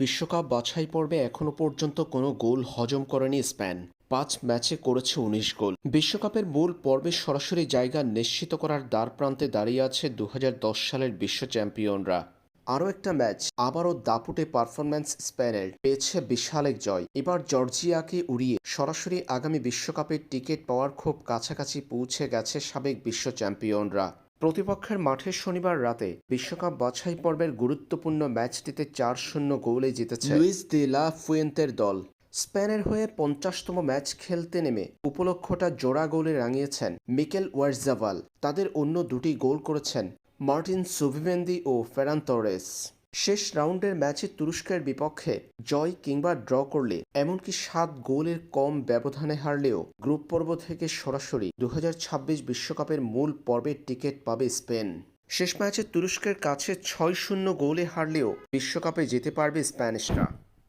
বিশ্বকাপ বাছাই পর্বে এখনও পর্যন্ত কোনো গোল হজম করেনি স্পেন। পাঁচ ম্যাচে করেছে উনিশ গোল। বিশ্বকাপের মূল পর্বে সরাসরি জায়গা নিশ্চিত করার দ্বার প্রান্তে দাঁড়িয়ে আছে দুহাজার দশ সালের বিশ্ব চ্যাম্পিয়নরা। আরও একটা ম্যাচ, আবারও দাপুটে পারফরম্যান্স স্পেনের পেয়েছে বিশাল এক জয়। এবার জর্জিয়াকে উড়িয়ে সরাসরি আগামী বিশ্বকাপের টিকিট পাওয়ার খুব কাছাকাছি পৌঁছে গেছে সাবেক বিশ্ব চ্যাম্পিয়নরা। প্রতিপক্ষের মাঠে শনিবার রাতে বিশ্বকাপ বাছাই পর্বের গুরুত্বপূর্ণ ম্যাচটিতে চার শূন্য গোলে জিতেছে লুইস দি লা ফুয়েন্তের দল। স্পেনের হয়ে পঞ্চাশতম ম্যাচ খেলতে নেমে উপলক্ষটা জোড়া গোলে রাঙিয়েছেন মিকেল ওয়ার্জাভাল। তাদের অন্য দুটি গোল করেছেন মার্টিন সুভিভেন্দি ও ফেরান তোরেস। শেষ রাউন্ডের ম্যাচে তুরস্কের বিপক্ষে জয় কিংবা ড্র করলে, এমনকি সাত গোলের কম ব্যবধানে হারলেও গ্রুপ পর্ব থেকে সরাসরি দু বিশ্বকাপের মূল পর্বের টিকিট পাবে স্পেন। শেষ ম্যাচে তুরস্কের কাছে ছয় শূন্য গোলে হারলেও বিশ্বকাপে যেতে পারবে স্প্যানিশরা।